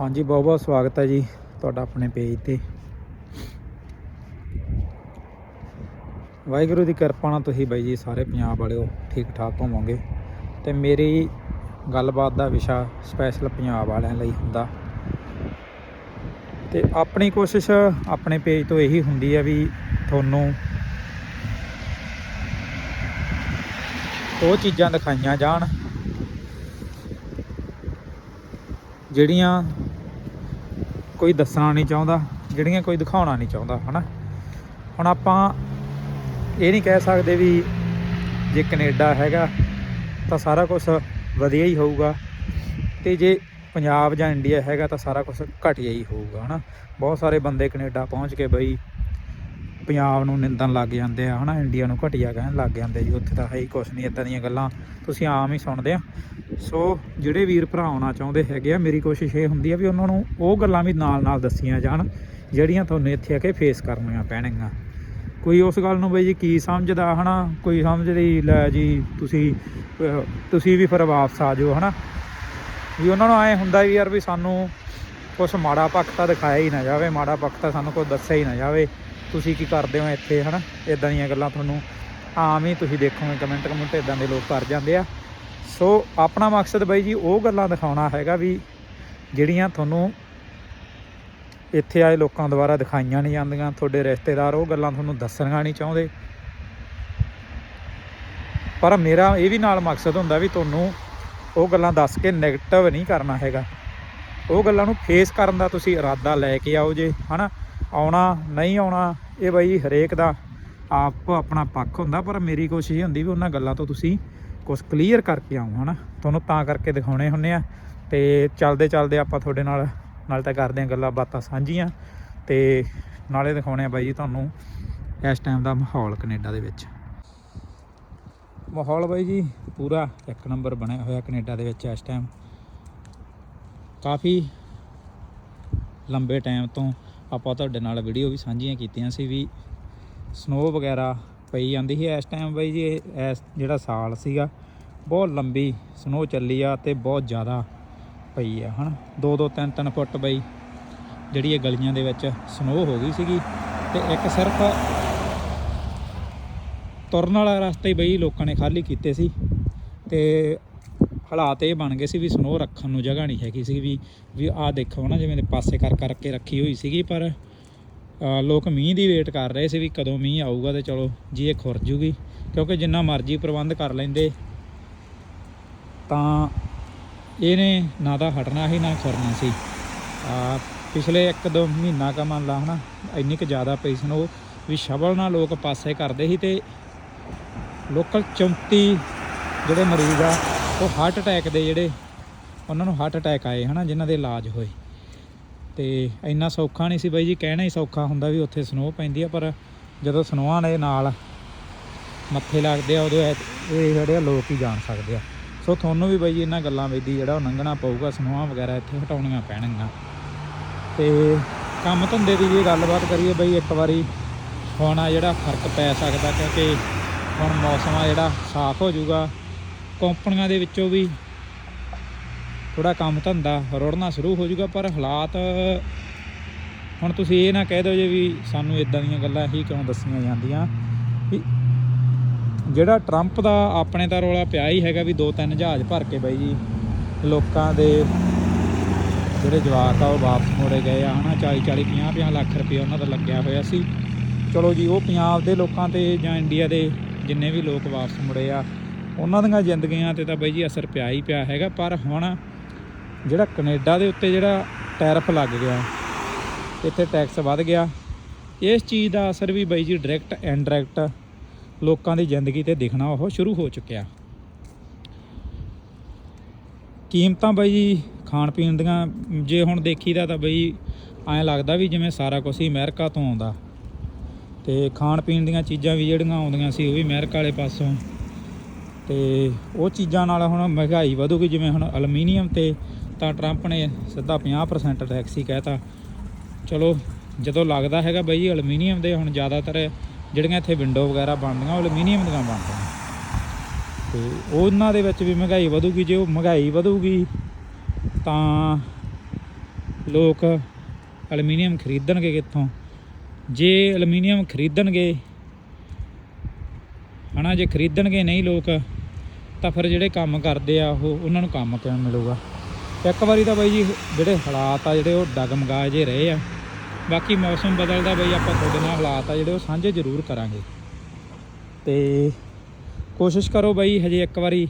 ਹਾਂਜੀ, ਬਹੁਤ ਬਹੁਤ ਸਵਾਗਤ ਹੈ ਜੀ ਤੁਹਾਡਾ ਆਪਣੇ ਪੇਜ ਤੇ। ਵਾਹਿਗੁਰੂ ਦੀ ਕਿਰਪਾ ਨਾਲ ਤੁਸੀਂ ਬਾਈ ਜੀ ਸਾਰੇ ਪੰਜਾਬ ਵਾਲਿਓ ਠੀਕ ਠਾਕ ਹੋਵੋਗੇ। ਤੇ ਮੇਰੀ ਗੱਲਬਾਤ ਦਾ ਵਿਸ਼ਾ ਸਪੈਸ਼ਲ ਪੰਜਾਬ ਵਾਲਿਆਂ ਲਈ ਹੁੰਦਾ। ਤੇ ਆਪਣੀ ਕੋਸ਼ਿਸ਼ ਆਪਣੇ ਪੇਜ ਤੋਂ ਇਹੀ ਹੁੰਦੀ ਹੈ ਵੀ ਤੁਹਾਨੂੰ ਉਹ ਚੀਜ਼ਾਂ ਦਿਖਾਈਆਂ ਜਾਣ। ਜਿਹੜੀਆਂ ਕੋਈ ਦੱਸਣਾ ਨਹੀਂ ਚਾਹੁੰਦਾ, ਜਿਹੜੀਆਂ ਕੋਈ ਦਿਖਾਉਣਾ ਨਹੀਂ ਚਾਹੁੰਦਾ, ਹਨਾ? ਹੁਣ ਆਪਾਂ ਇਹ ਨਹੀਂ ਕਹਿ ਸਕਦੇ ਵੀ ਜੇ ਕੈਨੇਡਾ ਹੈਗਾ ਤਾਂ ਸਾਰਾ ਕੁਝ ਵਧੀਆ ਹੀ ਹੋਊਗਾ ਤੇ ਜੇ ਪੰਜਾਬ ਜਾਂ ਇੰਡੀਆ ਹੈਗਾ ਤਾਂ ਸਾਰਾ ਕੁਝ ਘਟੀਆ ਹੀ ਹੋਊਗਾ, ਹਨਾ? ਬਹੁਤ ਸਾਰੇ ਬੰਦੇ ਕੈਨੇਡਾ ਪਹੁੰਚ ਕੇ ਬਈ ਪੰਜਾਬ ਨੂੰ ਨਿੰਦਣ ਲੱਗ ਜਾਂਦੇ ਆ, ਹਨਾ? ਇੰਡੀਆ ਨੂੰ ਘਟੀਆ ਕਹਿਣ ਲੱਗ ਜਾਂਦੇ ਜੀ, ਉੱਥੇ ਤਾਂ ਹੈ ਹੀ ਕੁਛ ਨਹੀਂ ਇਦਾਂ ਦੀਆਂ ਗੱਲਾਂ ਤੁਸੀਂ ਆਮ ਹੀ ਸੁਣਦੇ ਆ। ਸੋ ਜਿਹੜੇ ਵੀਰ ਭਰਾ ਆਉਣਾ ਚਾਹੁੰਦੇ ਹੈਗੇ ਆ, ਮੇਰੀ ਕੋਸ਼ਿਸ਼ ਇਹ ਹੁੰਦੀ ਆ ਵੀ ਉਹਨਾਂ ਨੂੰ ਉਹ ਗੱਲਾਂ ਵੀ ਨਾਲ ਨਾਲ ਦੱਸੀਆਂ ਜਾਣ, ਜਿਹੜੀਆਂ ਤੁਹਾਨੂੰ ਇੱਥੇ ਆ ਕੇ ਫੇਸ ਕਰਨੀਆਂ ਪੈਣਗੀਆਂ। ਕੋਈ ਉਸ ਗੱਲ ਨੂੰ ਬਈ ਜੀ ਕੀ ਸਮਝਦਾ, ਹਨਾ? ਕੋਈ ਸਮਝਦੀ ਲੈ ਜੀ, ਤੁਸੀਂ ਤੁਸੀਂ ਵੀ ਫਿਰ ਵਾਪਸ ਆ ਜਾਓ, ਹਨਾ? ਵੀ ਉਹਨਾਂ ਨੂੰ ਐ ਹੁੰਦਾ ਵੀ ਯਾਰ ਵੀ ਸਾਨੂੰ ਕੁਛ ਮਾੜਾ ਪੱਖ ਤਾਂ ਦਿਖਾਇਆ ਹੀ ਨਾ ਜਾਵੇ, ਮਾੜਾ ਪੱਖ ਤਾਂ ਸਾਨੂੰ ਕੋਈ ਦੱਸਿਆ ਹੀ ਨਾ ਜਾਵੇ। ਤੁਸੀਂ ਕੀ ਕਰਦੇ ਹੋ ਇੱਥੇ, ਹਨਾ? ਇਦਾਂ ਦੀਆਂ ਗੱਲਾਂ ਤੁਹਾਨੂੰ ਆਮ ਹੀ ਤੁਸੀਂ ਦੇਖੋਗੇ ਕਮੈਂਟ ਕਮੈਂਟ ਇਦਾਂ ਦੇ ਲੋਕ ਕਰ ਜਾਂਦੇ ਆ। ਸੋ ਆਪਣਾ ਮਕਸਦ ਬਾਈ ਜੀ, ਉਹ ਗੱਲਾਂ ਦਿਖਾਉਣਾ ਹੈਗਾ ਵੀ ਜਿਹੜੀਆਂ ਤੁਹਾਨੂੰ ਇੱਥੇ ਆਏ ਲੋਕਾਂ ਦੁਆਰਾ ਦਿਖਾਈਆਂ ਨਹੀਂ ਜਾਂਦੀਆਂ, ਤੁਹਾਡੇ ਰਿਸ਼ਤੇਦਾਰ ਉਹ ਗੱਲਾਂ ਤੁਹਾਨੂੰ ਦੱਸਣੀਆਂ ਨਹੀਂ ਚਾਹੁੰਦੇ। ਪਰ ਮੇਰਾ ਇਹ ਵੀ ਨਾਲ ਮਕਸਦ ਹੁੰਦਾ ਵੀ ਤੁਹਾਨੂੰ ਉਹ ਗੱਲਾਂ ਦੱਸ ਕੇ 네ਗੇਟਿਵ ਨਹੀਂ ਕਰਨਾ ਹੈਗਾ। ਉਹ ਗੱਲਾਂ ਨੂੰ ਫੇਸ ਕਰਨ ਦਾ ਤੁਸੀਂ ਇਰਾਦਾ ਲੈ ਕੇ ਆਓ ਜੇ, ਹਨਾ? ਆਉਣਾ, ਨਹੀਂ ਆਉਣਾ ਇਹ ਬਾਈ ਹਰੇਕ ਦਾ ਆਪ ਆਪਣਾ ਪੱਖ ਹੁੰਦਾ, ਪਰ ਮੇਰੀ ਕੋਸ਼ਿਸ਼ ਇਹ ਹੁੰਦੀ ਵੀ ਉਹਨਾਂ ਗੱਲਾਂ ਤੋਂ ਤੁਸੀਂ ਕੁਝ ਕਲੀਅਰ ਕਰਕੇ ਆਓ, ਹਨਾ? ਤੁਹਾਨੂੰ ਤਾਂ ਕਰਕੇ ਦਿਖਾਉਣੇ ਹੁੰਨੇ ਆ। ਤੇ ਚੱਲਦੇ ਚੱਲਦੇ ਆਪਾਂ ਤੁਹਾਡੇ ਨਾਲ ਨਾਲ ਤਾਂ ਕਰਦੇ ਆ ਗੱਲਾਂ ਬਾਤਾਂ ਸਾਂਝੀਆਂ। ਤੇ ਨਾਲੇ ਦਿਖਾਉਣੇ ਆ ਬਾਈ ਜੀ ਤੁਹਾਨੂੰ ਇਸ ਟਾਈਮ ਦਾ ਮਾਹੌਲ ਕੈਨੇਡਾ ਦੇ ਵਿੱਚ। ਮਾਹੌਲ ਬਾਈ ਜੀ ਪੂਰਾ ਇੱਕ ਨੰਬਰ ਬਣਿਆ ਹੋਇਆ ਕੈਨੇਡਾ ਦੇ ਵਿੱਚ ਇਸ ਟਾਈਮ ਕਾਫੀ ਲੰਬੇ ਟਾਈਮ ਤੋਂ ਆਪਾਂ ਤੁਹਾਡੇ ਨਾਲ ਵੀਡੀਓ ਵੀ ਸਾਂਝੀਆਂ ਕੀਤੀਆਂ ਸੀ ਵੀ ਸਨੋ ਵਗੈਰਾ ਪਈ ਜਾਂਦੀ ਸੀ ਇਸ ਟਾਈਮ ਬਾਈ ਜੀ, ਇਸ ਜਿਹੜਾ ਸਾਲ ਸੀਗਾ, ਬਹੁਤ ਲੰਬੀ ਸਨੋ ਚੱਲੀ ਆ ਤੇ ਬਹੁਤ ਜ਼ਿਆਦਾ ਪਈ ਆ, ਹਨ? 2 2 3 3 ਫੁੱਟ ਬਈ ਜਿਹੜੀ ਇਹ ਗਲੀਆਂ ਦੇ ਵਿੱਚ ਸਨੋ ਹੋ ਗਈ ਸੀਗੀ ਤੇ ਇੱਕ ਸਿਰਫ ਤੁਰਨ ਵਾਲਾ ਰਸਤਾ ਹੀ ਬਈ ਲੋਕਾਂ ਨੇ ਖਾਲੀ ਕੀਤੇ ਸੀ ਤੇ ਹਾਲਾਤ ਇਹ ਬਣ ਗਏ ਸੀ ਵੀ ਸਨੋ ਰੱਖਣ ਨੂੰ ਜਗ੍ਹਾ ਨਹੀਂ ਹੈਗੀ ਸੀ ਵੀ ਵੀ ਆਹ ਦੇਖੋ ਨਾ ਜਿਵੇਂ ਦੇ ਪਾਸੇ ਕਰ ਕਰਕੇ ਰੱਖੀ ਹੋਈ ਸੀਗੀ, ਪਰ ਲੋਕ ਮੀਂਹ ਦੀ ਵੇਟ ਕਰ ਰਹੇ ਸੀ ਵੀ ਕਦੋਂ ਮੀਂਹ ਆਊਗਾ ਤੇ ਚਲੋ ਜੀ ਇਹ ਖੁਰ ਜੂਗੀ, ਕਿਉਂਕਿ ਜਿੰਨਾ ਮਰਜ਼ੀ ਪ੍ਰਬੰਧ ਕਰ ਲੈਂਦੇ, ਤਾਂ ਇਹਨੇ ਨਾ ਤਾਂ ਹਟਣਾ ਸੀ, ਨਾ ਖੁਰਨਾ ਸੀ। ਆ ਪਿਛਲੇ 1-2 ਮਹੀਨਾ ਕਾ ਮੰਨ ਲਾ ਹਨਾ, ਇੰਨੀ ਕੁ ਜ਼ਿਆਦਾ ਪਈ ਸਨੋ ਵੀ ਸ਼ਬਲ ਨਾਲ ਲੋਕ ਪਾਸੇ ਕਰਦੇ ਸੀ ਤੇ ਲੋਕਲ 34 ਜਿਹੜੇ ਮਰੀਜ਼ ਆ ਉਹ ਹਾਰਟ ਅਟੈਕ ਦੇ ਜਿਹੜੇ ਉਹਨਾਂ ਨੂੰ ਹਾਰਟ ਅਟੈਕ ਆਏ ਹਨਾ, ਜਿਨ੍ਹਾਂ ਦੇ ਇਲਾਜ ਹੋਏ। ਤੇ ਇੰਨਾ ਸੌਖਾ ਨਹੀਂ ਸੀ ਬਾਈ ਜੀ, ਕਹਿਣਾ ਹੀ ਸੌਖਾ ਹੁੰਦਾ ਵੀ ਉੱਥੇ ਸਨੋ ਪੈਂਦੀ ਆ, ਪਰ ਜਦੋਂ ਸਨੋਆਂ ਦੇ ਨਾਲ ਮੱਥੇ ਲੱਗਦੇ ਆ, ਉਦੋਂ ਇਹ ਜਿਹੜੇ ਆ ਲੋਕ ਹੀ ਜਾਣ ਸਕਦੇ ਆ। ਸੋ ਤੁਹਾਨੂੰ ਵੀ ਬਾਈ ਜੀ ਇਹਨਾਂ ਗੱਲਾਂ ਵਿੱਚ ਜਿਹੜਾ ਉਹ ਲੰਘਣਾ ਪਊਗਾ ਸਨੋਆਂ ਵਗੈਰਾ ਇੱਥੇ ਹਟਾਉਣੀਆਂ ਪੈਣਗੀਆਂ। ਤੇ ਕੰਮ ਧੰਦੇ ਦੀ ਜੇ ਗੱਲਬਾਤ ਕਰੀਏ ਬਈ, ਇੱਕ ਵਾਰੀ ਹੁਣ ਆ ਜਿਹੜਾ ਫ਼ਰਕ ਪੈ ਸਕਦਾ, ਕਿਉਂਕਿ ਹੁਣ ਮੌਸਮ ਆ ਜਿਹੜਾ ਸਾਫ਼ ਹੋ ਜਾਊਗਾ ਕੰਪਨੀਆਂ ਦੇ ਵਿੱਚੋਂ ਵੀ ਥੋੜਾ ਕੰਮ ਧੰਦਾ ਰੁੜਨਾ ਸ਼ੁਰੂ ਹੋ ਜਾਊਗਾ, ਪਰ ਹਾਲਾਤ ਹੁਣ ਤੁਸੀਂ ਇਹ ਨਾ ਕਹਿ ਦਿਓ ਜੇ ਵੀ ਸਾਨੂੰ ਇਦਾਂ ਦੀਆਂ ਗੱਲਾਂ ਹੀ ਕਿਉਂ ਦੱਸੀਆਂ ਜਾਂਦੀਆਂ। ਵੀ ਜਿਹੜਾ ਟਰੰਪ ਦਾ ਆਪਣੇ ਤਾਂ ਰੋਲਾ ਪਿਆ ਹੀ ਹੈਗਾ ਵੀ ਦੋ ਤਿੰਨ ਜਹਾਜ਼ ਭਰ ਕੇ ਬਾਈ ਜੀ, ਲੋਕਾਂ ਦੇ ਜਿਹੜੇ ਜਵਾਕ ਆ ਉਹ ਵਾਪਸ ਮੋੜੇ ਗਏ ਆ, ਹਨਾ 40 40 50 50 ਲੱਖ ਰੁਪਏ ਉਹਨਾਂ ਦਾ ਲੱਗਿਆ ਹੋਇਆ ਸੀ। ਚਲੋ ਜੀ, ਉਹ ਪੰਜਾਬ ਦੇ ਲੋਕਾਂ ਤੇ ਜਾਂ ਇੰਡੀਆ ਦੇ ਜਿੰਨੇ ਵੀ ਲੋਕ ਵਾਪਸ ਮੁੜੇ ਆ ਉਹਨਾਂ ਦੀਆਂ ਜ਼ਿੰਦਗੀਆਂ ਤੇ ਤਾਂ ਬਾਈ ਜੀ ਅਸਰ ਪਿਆ ਹੀ ਪਿਆ ਹੈਗਾ, ਪਰ ਹੁਣ ਜਿਹੜਾ ਕੈਨੇਡਾ ਦੇ ਉੱਤੇ ਜਿਹੜਾ ਟੈਰਫ ਲੱਗ ਗਿਆ, ਇੱਥੇ ਟੈਕਸ ਵੱਧ ਗਿਆ, ਇਸ ਚੀਜ਼ ਦਾ ਅਸਰ ਵੀ ਬਾਈ ਜੀ ਡਾਇਰੈਕਟ ਇਨਡਾਇਰੈਕਟ ਲੋਕਾਂ ਦੀ ਜ਼ਿੰਦਗੀ ਤੇ ਦਿਖਣਾ ਉਹ ਸ਼ੁਰੂ ਹੋ ਚੁੱਕਿਆ। ਕੀਮਤਾਂ ਬਾਈ ਜੀ ਖਾਣ ਪੀਣ ਦੀਆਂ, ਜੇ ਹੁਣ ਦੇਖੀਦਾ ਤਾਂ ਬਈ ਐਂ ਲੱਗਦਾ ਵੀ ਜਿਵੇਂ ਸਾਰਾ ਕੁਝ ਹੀ ਅਮਰੀਕਾ ਤੋਂ ਆਉਂਦਾ, ਤੇ ਖਾਣ ਪੀਣ ਦੀਆਂ ਚੀਜ਼ਾਂ ਵੀ ਜਿਹੜੀਆਂ ਆਉਂਦੀਆਂ ਸੀ ਉਹ ਵੀ ਅਮਰੀਕਾ ਵਾਲੇ ਪਾਸੋਂ ਤੇ ਉਹ ਚੀਜ਼ਾਂ ਨਾਲ ਹੁਣ ਮਹਿੰਗਾਈ ਵਧੂਗੀ, ਜਿਵੇਂ ਹੁਣ ਅਲਮੀਨੀਅਮ ਤੇ ਤਾਂ ਟਰੰਪ ਨੇ ਸਿੱਧਾ 50% ਟੈਕਸ ਹੀ ਕਹਿਤਾ। ਚਲੋ, ਜਦੋਂ ਲੱਗਦਾ ਹੈਗਾ ਬਈ ਜੀ ਐਲੂਮੀਨੀਅਮ ਦੇ ਹੁਣ ਜ਼ਿਆਦਾਤਰ ਜਿਹੜੀਆਂ ਇੱਥੇ ਵਿੰਡੋ ਵਗੈਰਾ ਬਣਦੀਆਂ, ਉਹ ਅਲਮੀਨੀਅਮ ਦੀਆਂ ਬਣਦੀਆਂ। ਤੇ ਉਹਨਾਂ ਦੇ ਵਿੱਚ ਵੀ ਮਹਿੰਗਾਈ ਵਧੂਗੀ, ਜੇ ਉਹ ਮਹਿੰਗਾਈ ਵਧੂਗੀ, ਤਾਂ ਲੋਕ ਅਲਮੀਨੀਅਮ ਖਰੀਦਣਗੇ ਕਿੱਥੋਂ? ਜੇ ਅਲਮੀਨੀਅਮ ਖਰੀਦਣਗੇ, ਹਨਾ, ਜੇ ਖਰੀਦਣਗੇ ਨਹੀਂ ਲੋਕ ਤਾਂ ਫਿਰ ਜਿਹੜੇ ਕੰਮ ਕਰਦੇ ਆ ਉਹ ਉਹਨਾਂ ਨੂੰ ਕੰਮ ਕਿਵੇਂ ਮਿਲੂਗਾ? ਇੱਕ ਵਾਰੀ ਤਾਂ ਬਾਈ ਜੀ ਜਿਹੜੇ ਹਾਲਾਤ ਆ ਜਿਹੜੇ ਉਹ ਡਗਮਗਾ ਜੇ ਰਹੇ ਆ। ਬਾਕੀ ਮੌਸਮ ਬਦਲਦਾ ਬਈ ਆਪਾਂ ਤੁਹਾਡੇ ਨਾਲ ਹਾਲਾਤ ਆ ਜਿਹੜੇ ਉਹ ਸਾਂਝੇ ਜ਼ਰੂਰ ਕਰਾਂਗੇ। ਤੇ ਕੋਸ਼ਿਸ਼ ਕਰੋ ਬਾਈ ਹਜੇ ਇੱਕ ਵਾਰੀ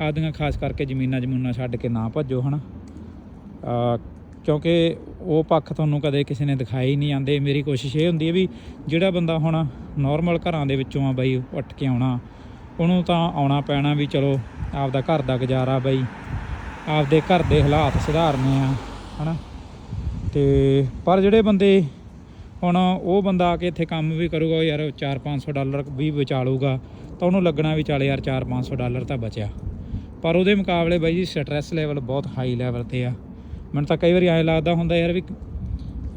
ਆਪਦੀਆਂ ਖਾਸ ਕਰਕੇ ਜ਼ਮੀਨਾਂ ਜਮੂਨਾਂ ਛੱਡ ਕੇ ਨਾ ਭੱਜੋ ਹਨਾ? ਅ, ਕਿਉਂਕਿ ਉਹ ਪੱਖ ਤੁਹਾਨੂੰ ਕਦੇ ਕਿਸੇ ਨੇ ਦਿਖਾਈ ਨਹੀਂ ਆਂਦੇ ਮੇਰੀ ਕੋਸ਼ਿਸ਼ ਇਹ ਹੁੰਦੀ ਹੈ ਵੀ ਜਿਹੜਾ ਬੰਦਾ ਹੁਣ ਨਾਰਮਲ ਘਰਾਂ ਦੇ ਵਿੱਚੋਂ ਆ ਬਾਈ ਉੱਠ ਕੇ ਆਉਣਾ ਉਹਨੂੰ ਤਾਂ ਆਉਣਾ ਪੈਣਾ ਵੀ ਚਲੋ, ਆਪਦਾ ਘਰ ਦਾ ਗੁਜ਼ਾਰਾ ਬਈ। ਆਪਦੇ ਘਰ ਦੇ ਹਾਲਾਤ ਸੁਧਾਰਨੇ ਆ, ਹਨਾ? ਤੇ ਪਰ ਜਿਹੜੇ ਬੰਦੇ ਹੁਣ ਉਹ ਬੰਦਾ ਆ ਕੇ ਇੱਥੇ ਕੰਮ ਵੀ ਕਰੂਗਾ, ਉਹ ਯਾਰ 4-500 ਡਾਲਰ ਵੀ ਬਚਾ ਲੂਗਾ ਤਾਂ ਉਹਨੂੰ ਲੱਗਣਾ ਵੀ ਚੱਲ ਯਾਰ 4-500 ਡਾਲਰ ਤਾਂ ਬਚਿਆ। ਪਰ ਉਹਦੇ ਮੁਕਾਬਲੇ ਬਾਈ ਜੀ ਸਟ੍ਰੈਸ ਲੈਵਲ ਬਹੁਤ ਹਾਈ ਲੈਵਲ ਤੇ ਆ। ਮੈਨੂੰ ਤਾਂ ਕਈ ਵਾਰੀ ਐਂ ਲੱਗਦਾ ਹੁੰਦਾ ਯਾਰ ਵੀ,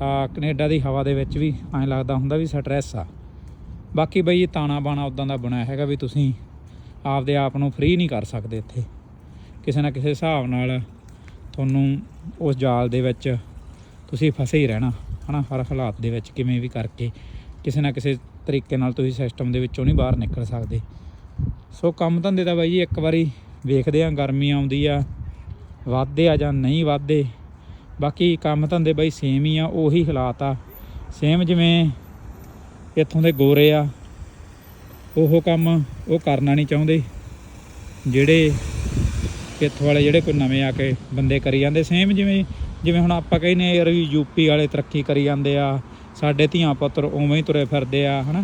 ਆ ਕੈਨੇਡਾ ਦੀ ਹਵਾ ਦੇ ਵਿੱਚ ਵੀ ਐਂ ਲੱਗਦਾ ਹੁੰਦਾ ਵੀ ਸਟ੍ਰੈਸ ਆ। ਬਾਕੀ ਬਾਈ ਇਹ ਤਾਣਾ ਬਾਣਾ ਉਦਾਂ ਦਾ ਬਣਿਆ ਹੈਗਾ ਵੀ ਤੁਸੀਂ ਆਪਦੇ ਆਪ ਨੂੰ ਫ੍ਰੀ ਨਹੀਂ ਕਰ ਸਕਦੇ ਇੱਥੇ। ਕਿਸੇ ਨਾ ਕਿਸੇ ਹਿਸਾਬ ਨਾਲ ਤੁਹਾਨੂੰ ਉਸ ਜਾਲ ਦੇ ਵਿੱਚ ਤੁਸੀਂ ਫਸੇ ਹੀ ਰਹਿਣਾ, ਹਨਾ? ਹਰ ਹਾਲਾਤ ਦੇ ਵਿੱਚ ਕਿਵੇਂ ਵੀ ਕਰਕੇ ਕਿਸੇ ਨਾ ਕਿਸੇ ਤਰੀਕੇ ਨਾਲ ਤੁਸੀਂ ਸਿਸਟਮ ਦੇ ਵਿੱਚੋਂ ਨਹੀਂ ਬਾਹਰ ਨਿਕਲ ਸਕਦੇ। ਸੋ ਕੰਮ ਧੰਦੇ ਦਾ ਬਾਈ ਜੀ ਇੱਕ ਵਾਰੀ ਵੇਖਦੇ ਆ ਗਰਮੀ ਆਉਂਦੀ ਆ, ਵੱਧਦੇ ਆ ਜਾਂ ਨਹੀਂ ਵੱਧਦੇ। ਬਾਕੀ ਕੰਮ ਧੰਦੇ ਬਾਈ ਸੇਮ ਹੀ ਆ, ਉਹੀ ਹਾਲਾਤ ਆ। ਸੇਮ ਜਿਵੇਂ ਇੱਥੋਂ ਦੇ ਗੋਰੇ ਆ ਉਹ ਕੰਮ ਉਹ ਕਰਨਾ ਨਹੀਂ ਚਾਹੁੰਦੇ। ਜਿਹੜੇ ਇੱਥੋਂ ਵਾਲੇ ਜਿਹੜੇ ਕੋਈ ਨਵੇਂ ਆ ਕੇ ਬੰਦੇ ਕਰੀ ਜਾਂਦੇ ਸੇਮ ਜਿਵੇਂ ਜਿਵੇਂ ਹੁਣ ਆਪਾਂ ਕਹਿੰਦੇ ਯਾਰ ਵੀ ਯੂਪੀ ਵਾਲੇ ਤਰੱਕੀ ਕਰੀ ਜਾਂਦੇ ਆ, ਸਾਡੇ ਧੀਆਂ ਪੁੱਤਰ ਉਵੇਂ ਹੀ ਤੁਰੇ ਫਿਰਦੇ ਆ, ਹਨਾ।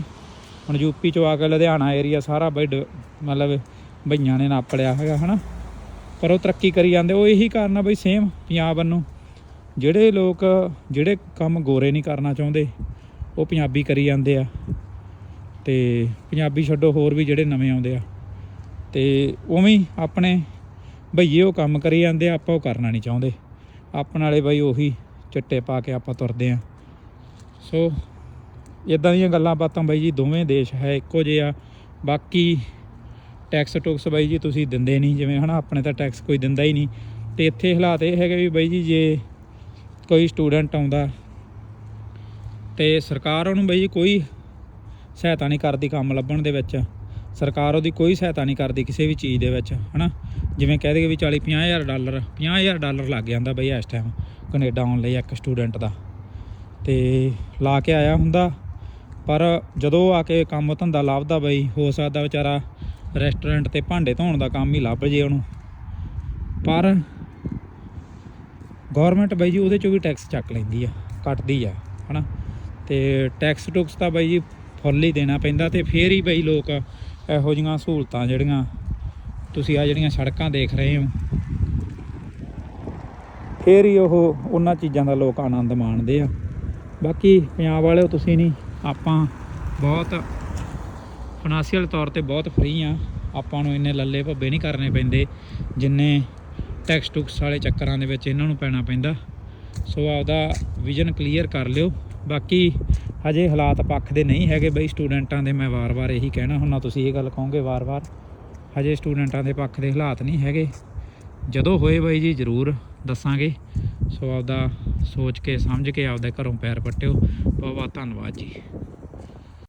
ਹੁਣ ਯੂਪੀ ਚੋਂ ਆ ਕੇ ਲੁਧਿਆਣਾ ਏਰੀਆ ਸਾਰਾ ਬਈ ਡ- ਮਤਲਬ ਬਈਆਂ ਨੇ ਨਾਪ ਲਿਆ ਹੈਗਾ, ਹਨਾ। ਪਰ ਉਹ ਤਰੱਕੀ ਕਰੀ ਜਾਂਦੇ, ਉਹ ਇਹੀ ਕਾਰਨ ਆ ਬਈ ਸੇਮ ਪੰਜਾਬ ਨੂੰ ਜਿਹੜੇ ਲੋਕ, ਜਿਹੜੇ ਕੰਮ ਗੋਰੇ ਨਹੀਂ ਕਰਨਾ ਚਾਹੁੰਦੇ, ਉਹ ਪੰਜਾਬੀ ਕਰੀ ਜਾਂਦੇ ਆ। ਤੇ ਪੰਜਾਬੀ ਛੱਡੋ, ਹੋਰ ਵੀ ਜਿਹੜੇ ਨਵੇਂ ਆਉਂਦੇ ਆ। ਤੇ ਉਵੇਂ ਆਪਣੇ ਭਈਏ ਉਹ ਕੰਮ ਕਰੀ ਜਾਂਦੇ ਆ, ਆਪਾਂ ਉਹ ਕਰਨਾ ਨਹੀਂ ਚਾਹੁੰਦੇ। ਆਪਣ ਵਾਲੇ ਬਈ ਉਹੀ ਚਿੱਟੇ ਪਾ ਕੇ ਆਪਾਂ ਤੁਰਦੇ ਆ। ਸੋ ਇਦਾਂ ਦੀਆਂ ਗੱਲਾਂ ਬਾਤਾਂ ਬਾਈ ਜੀ, ਦੋਵੇਂ ਦੇਸ਼ ਹੈ ਇੱਕੋ ਜਿਹੇ ਆ। ਬਾਕੀ ਟੈਕਸ ਟੁਕਸ ਬਾਈ ਜੀ ਤੁਸੀਂ ਦਿੰਦੇ ਨਹੀਂ, ਜਿਵੇਂ ਹਨਾ, ਆਪਣੇ ਤਾਂ ਟੈਕਸ ਕੋਈ ਦਿੰਦਾ ਹੀ ਨਹੀਂ। ਤੇ ਇੱਥੇ ਹਾਲਾਤ ਇਹ ਹੈਗੇ ਵੀ ਬਾਈ ਜੀ, ਜੇ ਕੋਈ ਸਟੂਡੈਂਟ ਆਉਂਦਾ ਤੇ ਸਰਕਾਰ ਉਹਨੂੰ ਬਾਈ ਜੀ ਕੋਈ ਸਹਾਇਤਾ ਨਹੀਂ ਕਰਦੀ ਕੰਮ ਲੱਭਣ ਦੇ ਵਿੱਚ। ਸਰਕਾਰ ਉਹਦੀ ਕੋਈ ਸਹਾਇਤਾ ਨਹੀਂ ਕਰਦੀ ਕਿਸੇ ਵੀ ਚੀਜ਼ ਦੇ ਵਿੱਚ, ਹਨਾ? ਜਿਵੇਂ ਕਹਿ ਦੇਗੇ ਵੀ 40 50000 ਡਾਲਰ 50000 ਡਾਲਰ ਲੱਗ ਜਾਂਦਾ ਬਈ ਇਸ ਟਾਈਮ ਕੈਨੇਡਾ ਆਉਣ ਲਈ ਇੱਕ ਸਟੂਡੈਂਟ ਦਾ। ਤੇ ਲਾ ਕੇ ਆਇਆ ਹੁੰਦਾ, ਪਰ ਜਦੋਂ ਆ ਕੇ ਕੰਮ ਧੰਦਾ ਲੱਭਦਾ ਬਈ, ਹੋ ਸਕਦਾ ਵਿਚਾਰਾ ਰੈਸਟੋਰੈਂਟ ਤੇ ਭਾਂਡੇ ਧੋਣ ਦਾ ਕੰਮ ਹੀ ਲੱਭ ਜੇ ਉਹਨੂੰ। ਪਰ ਗਵਰਨਮੈਂਟ ਬਾਈ ਜੀ ਉਹਦੇ ਚੋਂ ਵੀ ਟੈਕਸ ਚੱਕ ਲੈਂਦੀ ਆ, ਕੱਟਦੀ ਆ, ਹਨਾ? ਤੇ ਟੈਕਸ ਟੁਕਸ ਤਾਂ ਬਾਈ ਜੀ ਫੁੱਲ ਹੀ ਦੇਣਾ ਪੈਂਦਾ ਤੇ ਫੇਰ ਹੀ ਬਈ ਲੋਕ ਇਹੋ ਜਿਹੀਆਂ ਸਹੂਲਤਾਂ ਜਿਹੜੀਆਂ ਤੁਸੀਂ ਆ ਜਿਹੜੀਆਂ ਸੜਕਾਂ ਦੇਖ ਰਹੇ ਹੋ। ਫੇਰ ਹੀ ਉਹ ਉਹਨਾਂ ਚੀਜ਼ਾਂ ਦਾ ਲੋਕ ਆਨੰਦ ਮਾਣਦੇ ਆ। ਬਾਕੀ ਪੰਜਾਬ ਵਾਲਿਓ ਤੁਸੀਂ ਨਹੀਂ, ਆਪਾਂ ਬਹੁਤ ਫਾਈਨੈਂਸ਼ੀਅਲ ਤੌਰ ਤੇ ਬਹੁਤ ਫ੍ਰੀ ਆ। ਆਪਾਂ ਨੂੰ ਇੰਨੇ ਲੱਲੇ ਭੱਬੇ ਨਹੀਂ ਕਰਨੇ ਪੈਂਦੇ, ਜਿੰਨੇ ਟੈਕਸ ਟੁਕਸ ਵਾਲੇ ਚੱਕਰਾਂ ਦੇ ਵਿੱਚ ਇਹਨਾਂ ਨੂੰ ਪੈਣਾ ਪੈਂਦਾ। ਸੋ ਆਪਦਾ ਵਿਜ਼ਨ ਕਲੀਅਰ ਕਰ ਲਿਓ। ਬਾਕੀ ਹਜੇ ਹਾਲਾਤ ਪੱਖ ਦੇ ਨਹੀਂ ਹੈਗੇ ਬਈ, ਸਟੂਡੈਂਟਾਂ ਦੇ ਮੈਂ ਵਾਰ-ਵਾਰ ਇਹੀ ਕਹਿਣਾ ਹੁੰਦਾ, ਤੁਸੀਂ ਇਹ ਗੱਲ ਕਹੋਗੇ ਵਾਰ-ਵਾਰ। ਹਜੇ ਸਟੂਡੈਂਟਾਂ ਦੇ ਪੱਖ ਦੇ ਹਾਲਾਤ ਨਹੀਂ ਹੈਗੇ। ਜਦੋਂ ਹੋਏ ਬਾਈ ਜੀ, ਜ਼ਰੂਰ ਦੱਸਾਂਗੇ। ਸੋ ਆਪਦਾ ਸੋਚ ਕੇ, ਸਮਝ ਕੇ ਆਪਦੇ ਘਰੋਂ ਪੈਰ ਪੱਟਿਓ। ਬਹੁਤ ਬਹੁਤ ਧੰਨਵਾਦ ਜੀ।